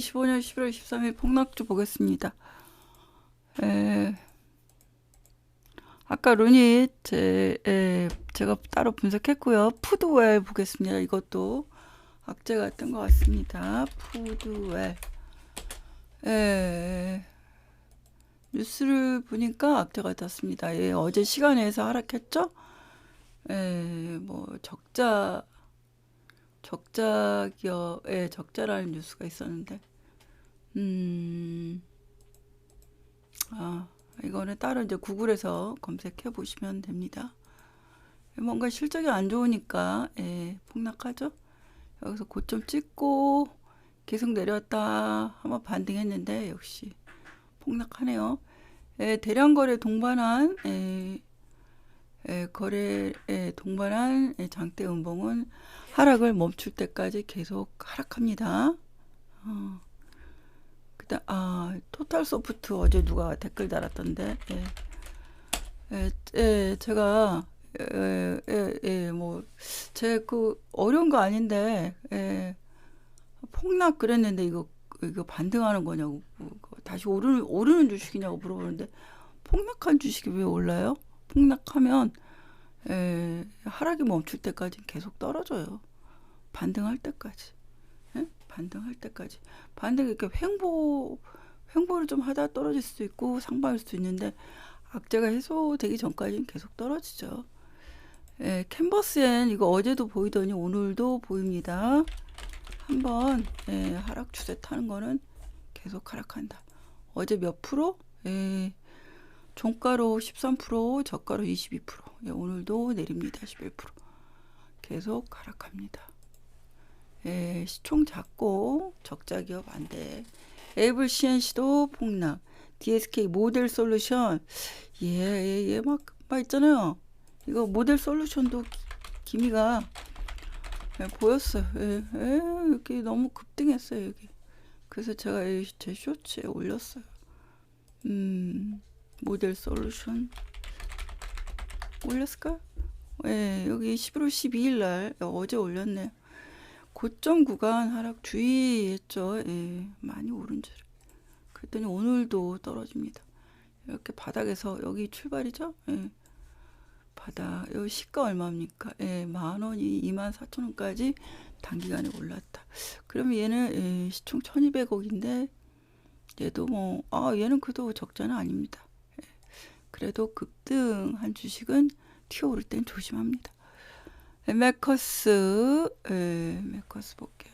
2025년 11월 23일 폭락주 보겠습니다. 에, 아까 루닛 제, 에, 제가 따로 분석했고요. 푸드웰 보겠습니다. 이것도 악재가 뜬것 같습니다. 푸드웰. 에, 뉴스를 보니까 악재가 떴습니다. 예, 어제 시간에서 하락했죠? 에, 뭐 적자 적자 기업에 적자라는 뉴스가 있었는데, 음, 아, 이거는 따로 이제 구글에서 검색해 보시면 됩니다. 뭔가 실적이 안 좋으니까, 예, 폭락하죠? 여기서 고점 찍고 계속 내렸다 한번 반등했는데, 역시 폭락하네요. 예, 대량 거래 동반한, 예, 예, 거래에 동반한 예, 장대 음봉은 하락을 멈출 때까지 계속 하락합니다. 어. 그다음 아 토탈 소프트 어제 누가 댓글 달았던데 예. 예, 예 제가 예, 예, 예, 뭐, 제 그, 어려운 거 아닌데, 예, 폭락 그랬는데, 이거, 이거 반등하는 거냐고, 뭐, 다시 오르는, 오르는 주식이냐고 물어보는데, 폭락한 주식이 왜 올라요? 폭락하면, 에, 하락이 멈출 때까지 계속 떨어져요. 반등할 때까지. 에? 반등할 때까지. 반등 이렇게 횡보 횡보를 좀 하다 떨어질 수도 있고 상방일 수도 있는데 악재가 해소되기 전까지는 계속 떨어지죠. 에, 캔버스엔 이거 어제도 보이더니 오늘도 보입니다. 한번 에, 하락 추세 타는 거는 계속 하락한다. 어제 몇 프로? 에, 종가로 13%, 저가로 22%. 예, 오늘도 내립니다. 11%. 계속 하락합니다. 예, 시총 작고 적자 기업 안 돼. 에이블 CNC도 폭락. DSK 모델 솔루션. 예, 예, 예, 막, 막 있잖아요. 이거 모델 솔루션도 기, 미가 예, 보였어요. 예, 예, 여기 너무 급등했어요, 여기. 그래서 제가 제 쇼츠에 올렸어요. 음, 모델 솔루션. 올렸을까? 예, 여기 11월 12일 날 어제 올렸네요. 고점 구간 하락 주의했죠. 예, 많이 오른 줄. 그랬더니 오늘도 떨어집니다. 이렇게 바닥에서 여기 출발이죠. 예. 바닥 여기 시가 얼마입니까? 예, 만 원이 2만 4천 원까지 단기간에 올랐다. 그러면 얘는 예, 시총 1200억인데 얘도 뭐, 아, 얘는 그래도 적자는 아닙니다. 예. 그래도 급등한 주식은 튀어오를 땐 조심합니다. 메커스, 예, 메커스 볼게요.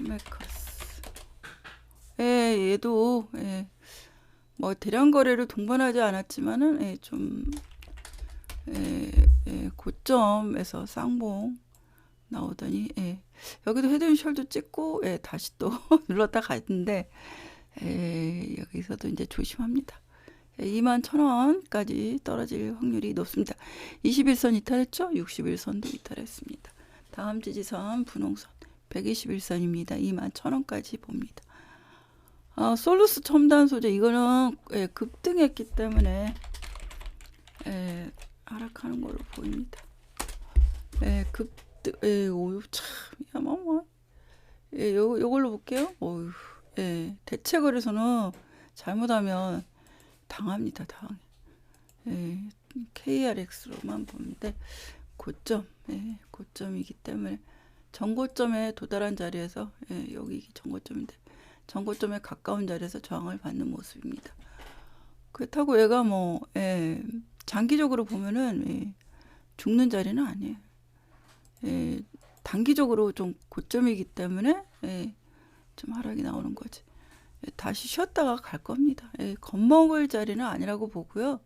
메커스. 예, 얘도, 예, 뭐, 대량 거래를 동반하지 않았지만은, 예, 좀, 예, 예, 고점에서 쌍봉 나오더니, 예, 여기도 헤드앤숄더 찍고, 예, 다시 또 눌렀다 갔는데, 예, 여기서도 이제 조심합니다. 2만 1천원까지 떨어질 확률이 높습니다. 21선 이탈했죠? 61선도 이탈했습니다. 다음 지지선 분홍선 121선입니다. 2만 1천원까지 봅니다. 아, 솔루스 첨단 소재 이거는 예, 급등했기 때문에 예, 하락하는 걸로 보입니다. 예, 급등 예, 오유 참 야마마 예, 요 요걸로 볼게요. 어휴. 예, 대체 거래소는 잘못하면 당합니다, 당해. 예, KRX로만 보는데 고점, 예, 고점이기 때문에 전고점에 도달한 자리에서 예, 여기 전고점인데 전고점에 가까운 자리에서 저항을 받는 모습입니다. 그렇다고 얘가 뭐 예, 장기적으로 보면은 예, 죽는 자리는 아니에요. 예, 단기적으로 좀 고점이기 때문에 예, 좀 하락이 나오는 거지. 다시 쉬었다가 갈 겁니다. 예, 겁먹을 자리는 아니라고 보고요.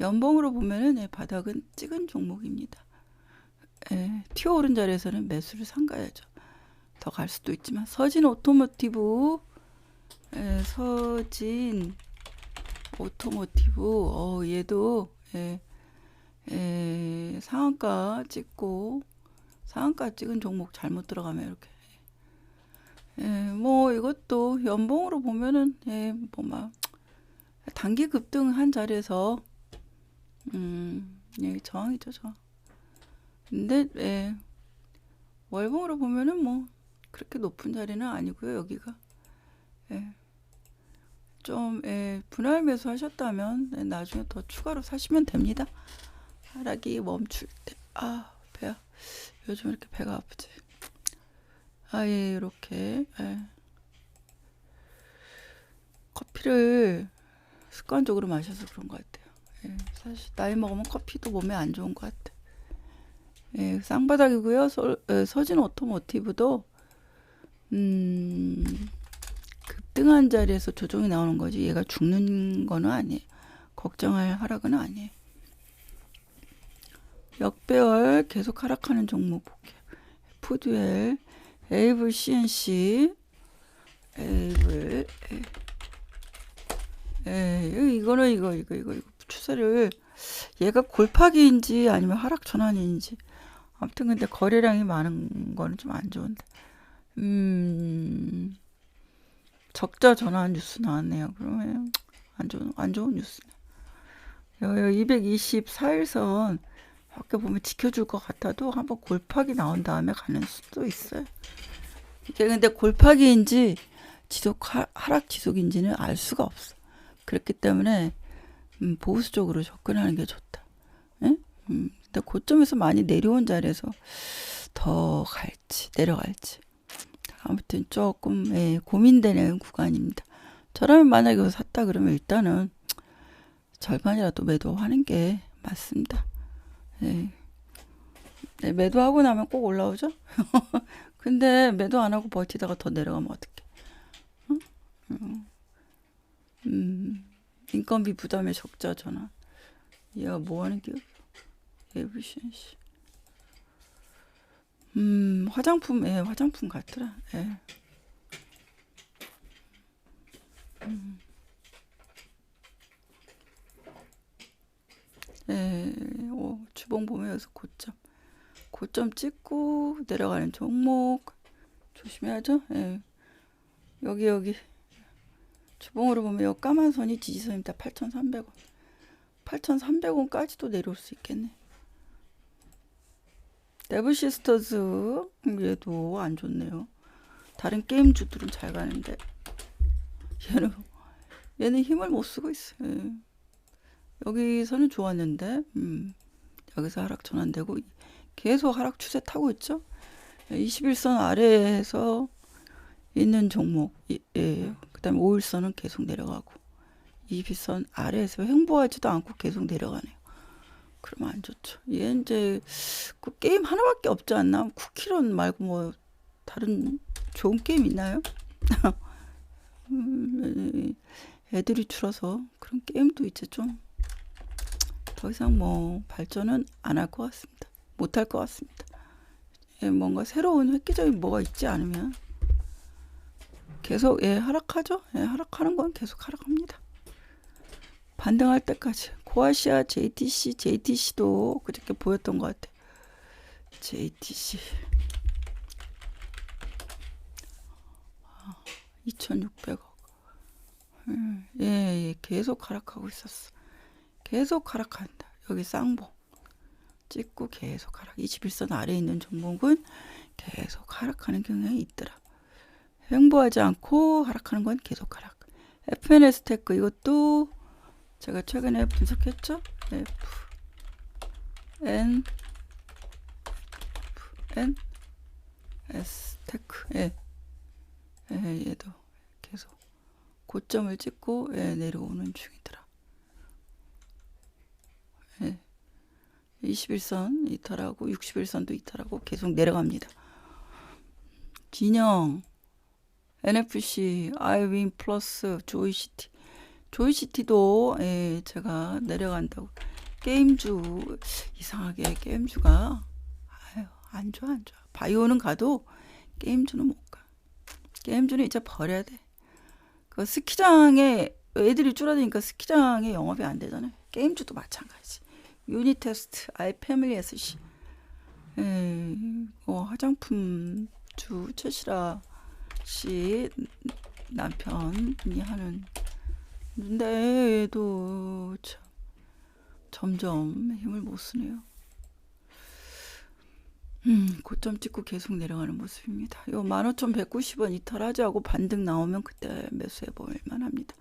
연봉으로 보면은 예, 바닥은 찍은 종목입니다. 예, 튀어오른 자리에서는 매수를 상가야죠. 더 갈 수도 있지만 서진 오토모티브 예, 서진 오토모티브 어 얘도 예, 예, 상한가 찍고 상한가 찍은 종목 잘못 들어가면 이렇게 예, 뭐 이것도 연봉으로 보면은 예, 뭐막 단기 급등 한 자리에서 음, 예, 저항이죠, 저항. 근데 예, 월봉으로 보면은 뭐 그렇게 높은 자리는 아니고요, 여기가. 예. 좀 예, 분할 매수 하셨다면 예, 나중에 더 추가로 사시면 됩니다. 하락이 멈출 때. 아, 배야. 요즘 이렇게 배가 아프지. 아, 예, 이렇게. 예. 커피를 습관적으로 마셔서 그런 것 같아요. 예, 사실 나이 먹으면 커피도 몸에 안 좋은 것 같아. 예, 쌍바닥이고요. 서, 예, 서진 오토모티브도 음, 급등한 자리에서 조정이 나오는 거지. 얘가 죽는 거는 아니에요. 걱정할 하락은 아니에요. 역배열 계속 하락하는 종목 볼게요. 푸드웰, 에이블 CNC, 에이블, 에, 이거는 이거 이거 이거 이거 추세를 얘가 골파기인지 아니면 하락 전환인지. 아무튼 근데 거래량이 많은 거는 좀 안 좋은데. 음 적자 전환 뉴스 나왔네요. 그러면 안 좋은 안 좋은 뉴스네. 여기 224일선 밖에 보면 지켜줄 것 같아도 한번 골파기 나온 다음에 가는 수도 있어요 이게 근데 골파기인지 지속 하, 하락 지속인지는 알 수가 없어 그렇기 때문에 음, 보수적으로 접근하는 게 좋다. 예? 음, 근데 고점에서 많이 내려온 자리에서 더 갈지 내려갈지 아무튼 조금 예, 고민되는 구간입니다. 저라면 만약에 샀다 그러면 일단은 절반이라도 매도하는 게 맞습니다. 예. 네, 매도하고 나면 꼭 올라오죠? 근데 매도 안 하고 버티다가 더 내려가면 어떡해? 응? 음. 음, 인건비 부담에 적자 전환. 얘가 뭐 하는 기업? 에브리션시. 음, 화장품, 예, 화장품 같더라. 예. 음. 예, 오, 주봉 보면 여기서 고점. 고점 찍고 내려가는 종목. 조심해야죠. 예. 여기, 여기. 주봉으로 보면 이 까만 선이 지지선입니다. 8,300원. 8,300원까지도 내려올 수 있겠네. 데브시스터즈 얘도 안 좋네요. 다른 게임주들은 잘 가는데 얘는 얘는 힘을 못 쓰고 있어요. 예. 여기서는 좋았는데 음, 여기서 하락 전환되고 계속 하락 추세 타고 있죠. 21선 아래에서 있는 종목 예. 그다음에 5일선은 계속 내려가고 22선 아래에서 횡보하지도 않고 계속 내려가네요. 그러면 안 좋죠. 얘 이제 그 게임 하나밖에 없지 않나? 쿠키런 말고 뭐 다른 좋은 게임 있나요? 음, 애들이 줄어서 그런 게임도 이제 좀 더 이상 뭐 발전은 안 할 것 같습니다. 못 할 것 같습니다. 예, 뭔가 새로운 획기적인 뭐가 있지 않으면 계속 예 하락하죠. 예, 하락하는 건 계속 하락합니다. 반등할 때까지 코아시아 JTC JTC도 그저께 보였던 것 같아. JTC 2,600억. 예, 예, 계속 하락하고 있었어. 계속 하락한다. 여기 쌍봉 찍고 계속 하락. 21선 아래에 있는 종목은 계속 하락하는 경향이 있더라. 횡보하지 않고 하락하는 건 계속 하락. FNS 테크 이것도 제가 최근에 분석했죠. F N F N S 테크 예. 예, 얘도 계속 고점을 찍고 예, 내려오는 중이더라. 예. 21선 이탈하고 61선도 이탈하고 계속 내려갑니다. 진영 NFC, 아이윈 플러스, 조이시티. 조이시티도 예, 제가 내려간다고. 게임주 이상하게 게임주가 아유 안 좋아 안 좋아. 바이오는 가도 게임주는 못 가. 게임주는 이제 버려야 돼. 그 스키장에 애들이 줄어드니까 스키장에 영업이 안 되잖아요. 게임주도 마찬가지. 유니 테스트, 아이 패밀리 SC. 예, 어, 화장품 주 최시라 씨 남편이 하는 근데 얘도 참 점점 힘을 못 쓰네요. 음, 고점 찍고 계속 내려가는 모습입니다. 요 15,190원 이탈하지 하고 반등 나오면 그때 매수해 볼 만합니다.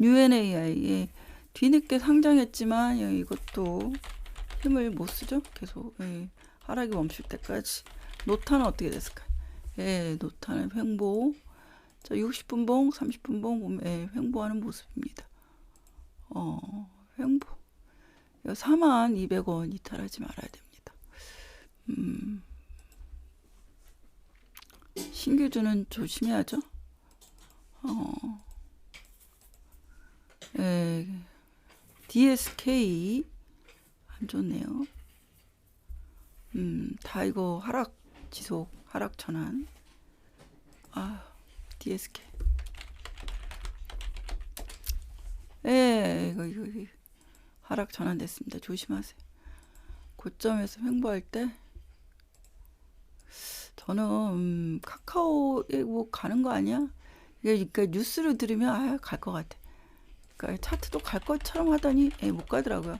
UNAI 뒤늦게 상장했지만 예, 이것도 힘을 못 쓰죠. 계속 예, 하락이 멈출 때까지. 노타는 어떻게 됐을까요? 예, 노타는 횡보. 자, 60분 봉, 30분 봉 보면 예, 횡보하는 모습입니다. 어, 횡보. 4만 200원 이탈하지 말아야 됩니다. 음, 신규주는 조심해야죠. 어, 예, DSK 안 좋네요. 음, 다 이거 하락 지속, 하락 전환. 아, DSK. 예, 이거, 이거. 하락 전환됐습니다. 조심하세요. 고점에서 횡보할 때 저는 음, 카카오에 뭐 가는 거 아니야? 그러니까 뉴스를 들으면 아, 갈 것 같아. 그러니까 차트도 갈 것처럼 하더니 에, 못 가더라고요.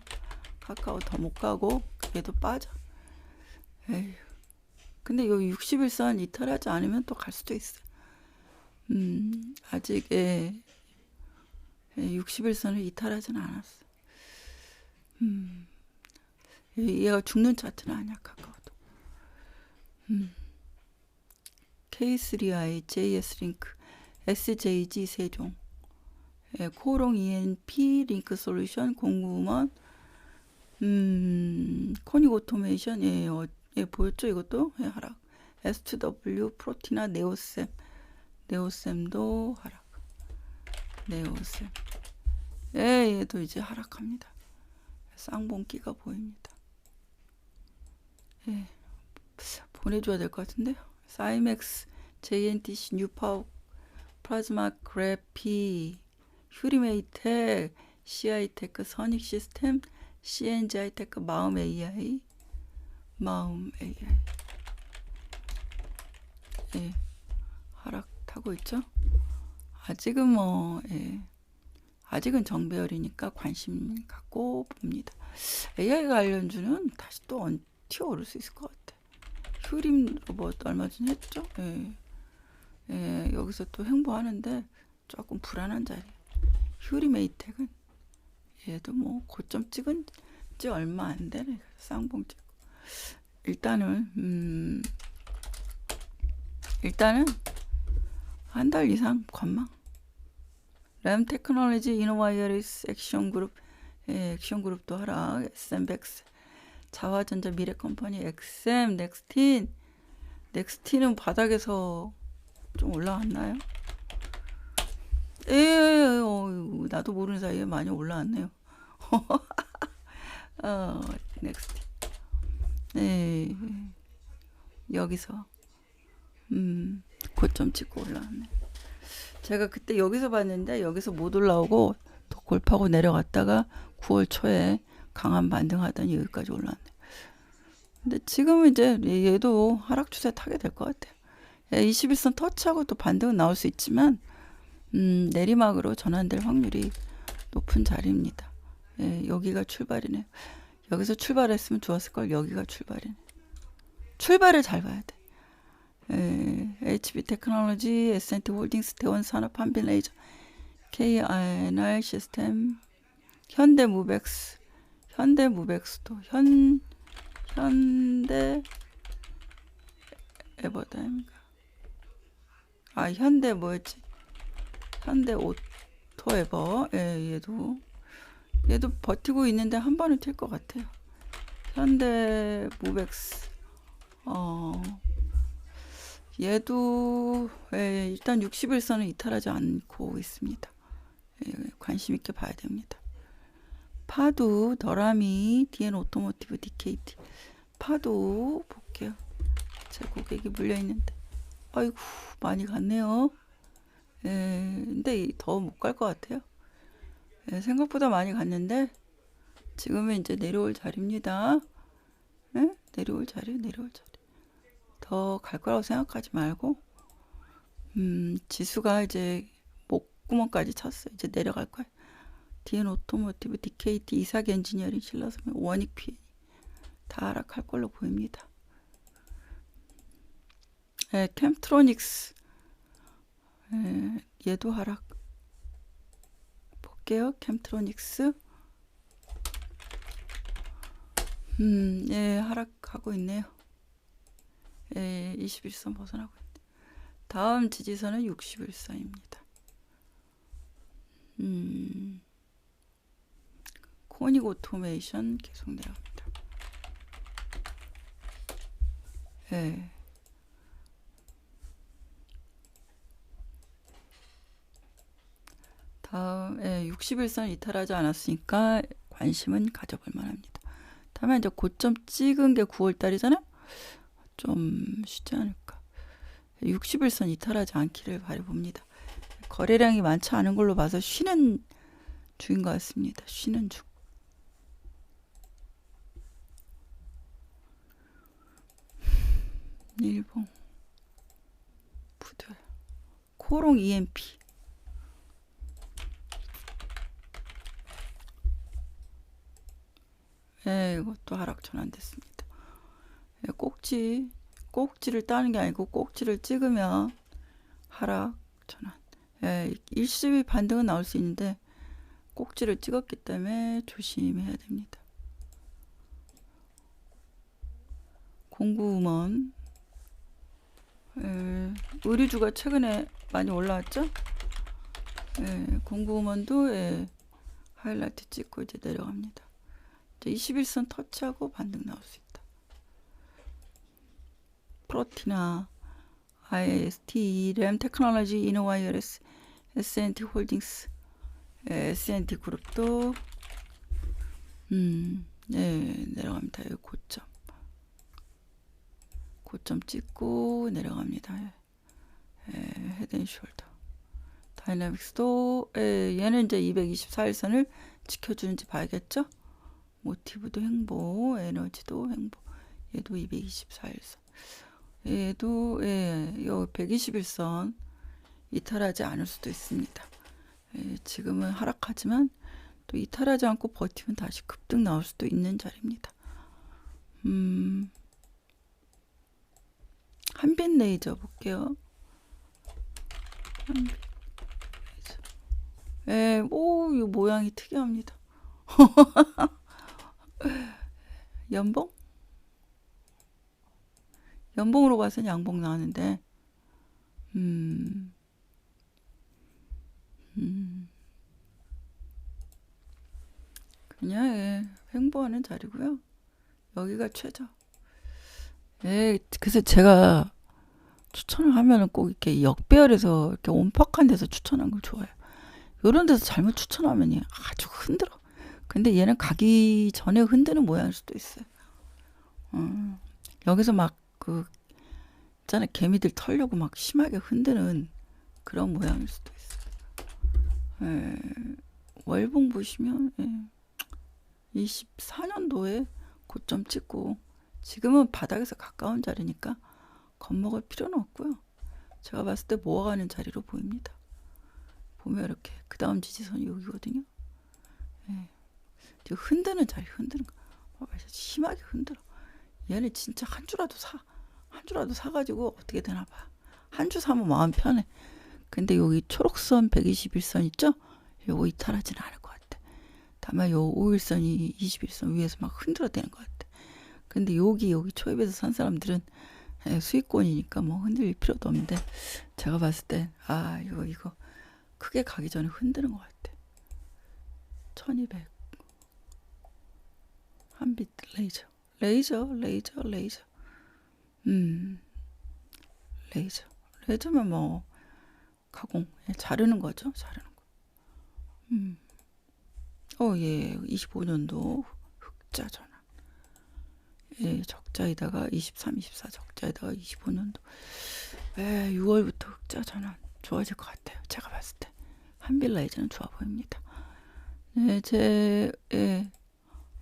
카카오 더 못 가고 얘도 빠져. 에휴. 근데 요 60일선 이탈하지 않으면 또 갈 수도 있어. 음, 아직 예, 예, 60일선을 이탈하지는 않았어. 음, 얘가 죽는 차트는 아니야 카카오도. 음, K3i, JS링크, SJG 세종, 예, 코롱 ENP 링크 솔루션 공구먼, 음, 코닉 오토메이션, 예, 어, 예, 보였죠 이것도 예, 하락. S2W 프로티나 네오셈, 네오셈도 하락. 네오셈. 예, 얘도 이제 하락합니다. 쌍봉기가 보입니다. 예, 보내줘야 될 것 같은데요. 사이맥스, JNTC, 뉴파워, 플라즈마 그래피, 휴리메이텍, CI테크, 선익 시스템, CNG 하이테크, 마음 AI, 마음 AI. 예, 하락하고 있죠. 아직은 뭐, 예. 아직은 정배열이니까 관심 갖고 봅니다. AI 관련주는 다시 또 튀어오를 수 있을 것 같아. 휴림 로봇 얼마 전에 했죠? 예. 예, 여기서 또 횡보하는데 조금 불안한 자리. 휴리 메이텍은 얘도 뭐 고점 찍은 지 얼마 안 되네. 쌍봉 찍고. 일단은 음 일단은 한 달 이상 관망. 램 테크놀로지 이노와이어리스 액션 그룹 예, 액션 그룹도 하락 SM백스 자화전자 미래컴퍼니 엑셈 넥스틴 넥스틴은 바닥에서 좀 올라왔나요? 예, 어, 나도 모르는 사이에 많이 올라왔네요. 어, 넥스틴. 네, 여기서 음, 고점 찍고 올라왔네. 제가 그때 여기서 봤는데 여기서 못 올라오고 더 골파고 내려갔다가 9월 초에 강한 반등하더니 여기까지 올라왔네. 근데 지금은 이제 얘도 하락 추세 타게 될 것 같아요. 21선 터치하고 또 반등은 나올 수 있지만 음, 내리막으로 전환될 확률이 높은 자리입니다. 예, 여기가 출발이네. 여기서 출발했으면 좋았을 걸 여기가 출발이네. 출발을 잘 봐야 돼. 에, HB 테크놀로지, S&T 홀딩스, 대원 산업, 한빈 레이저, KNR 시스템, 현대 무백스, 현대 무백스도 현 현대 에버다인가? 아 현대 뭐였지? 현대 오토에버, 예, 얘도 얘도 버티고 있는데 한 번은 튈 것 같아요. 현대 무백스, 어. 얘도 예, 일단 60일선을 이탈하지 않고 있습니다. 예, 관심 있게 봐야 됩니다. 파도, 더라미, DN 오토모티브, DKT. 파도 볼게요. 제 고객이 물려 있는데. 아이고 많이 갔네요. 예, 근데 더 못 갈 것 같아요. 예, 생각보다 많이 갔는데 지금은 이제 내려올 자리입니다. 예? 내려올 자리, 내려올 자리. 더 갈 거라고 생각하지 말고 음, 지수가 이제 목구멍까지 쳤어요. 이제 내려갈 거예요. DN 오토모티브, DKT, 이삭 엔지니어링, 신라섬, 원익 p 다 하락할 걸로 보입니다. 예, 캠트로닉스. 예, 얘도 하락. 볼게요. 캠트로닉스. 음, 예, 하락하고 있네요. 예, 21선 벗어나고 있네. 다음 지지선은 61선입니다. 음, 코닉 오토메이션 계속 내려갑니다. 예. 다음, 예, 61선 이탈하지 않았으니까 관심은 가져볼 만합니다. 다음에 이제 고점 찍은 게 9월 달이잖아요. 좀 쉽지 않을까. 61선 이탈하지 않기를 바라봅니다. 거래량이 많지 않은 걸로 봐서 쉬는 주인 것 같습니다. 쉬는 중. 일본 푸들 코롱 EMP 예, 이것도 하락 전환됐습니다. 예, 꼭지 꼭지를 따는 게 아니고 꼭지를 찍으면 하락 전환. 예, 일시비 반등은 나올 수 있는데 꼭지를 찍었기 때문에 조심해야 됩니다. 공구음원 예, 의류주가 최근에 많이 올라왔죠? 예, 공구음원도 예, 하이라이트 찍고 이제 내려갑니다. 이제 21선 터치하고 반등 나올 수 있다. 프로티나, IST, 램 테크놀로지, 이노와이어레스, S&T 홀딩스, 예, S&T 그룹도 음, 네, 내려갑니다. 여기 고점. 고점 찍고 내려갑니다. 예, 예, 헤드앤숄더. 다이나믹스도 예, 얘는 이제 224일선을 지켜주는지 봐야겠죠? 모티브도 행보, 에너지도 행보. 얘도 224일선. 얘도 예, 요 121선 이탈하지 않을 수도 있습니다. 예, 지금은 하락하지만 또 이탈하지 않고 버티면 다시 급등 나올 수도 있는 자리입니다. 음, 한빛 레이저 볼게요. 한빛 레이저. 예, 오, 이 모양이 특이합니다. 연봉? 연봉으로 봐서는 양봉 나왔는데, 음, 음, 그냥 예, 횡보하는 자리고요. 여기가 최저. 예, 그래서 제가 추천을 하면은 꼭 이렇게 역배열에서 이렇게 온팍한 데서 추천한 걸 좋아해요. 요런 데서 잘못 추천하면 아주 흔들어. 근데 얘는 가기 전에 흔드는 모양일 수도 있어요. 어, 여기서 막 그 있잖아요. 개미들 털려고 막 심하게 흔드는 그런 모양일 수도 있어요. 예, 월봉 보시면 예, 24년도에 고점 찍고 지금은 바닥에서 가까운 자리니까 겁먹을 필요는 없고요. 제가 봤을 때 모아가는 자리로 보입니다. 보면 이렇게 그 다음 지지선이 여기거든요. 예. 흔드는 자리 흔드는 거. 어, 심하게 흔들어. 얘는 진짜 한 주라도 사. 한 주라도 사가지고 어떻게 되나 봐. 한 주 사면 마음 편해. 근데 여기 초록선 121선 있죠? 요거 이탈하지는 않을 것 같아. 다만 요 5일선이 21선 위에서 막 흔들어대는 것 같아. 근데 여기 여기 초입에서 산 사람들은 예, 수익권이니까 뭐 흔들릴 필요도 없는데 제가 봤을 때 아 이거 이거 크게 가기 전에 흔드는 것 같아. 1200 한빛 레이저 레이저 레이저 레이저 음 레이저 레이저면 뭐 가공 예, 자르는 거죠 자르는 거. 음. 어, 예, 25년도 흑자 전환. 예, 적자에다가 23, 24 적자에다가 25년도. 예, 6월부터 흑자 전환 좋아질 것 같아요. 제가 봤을 때 한빌라이즈는 좋아 보입니다. 네, 제 예,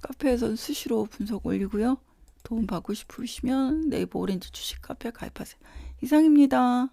카페에서는 수시로 분석 올리고요. 도움 받고 싶으시면 네이버 오렌지 주식 카페 가입하세요. 이상입니다.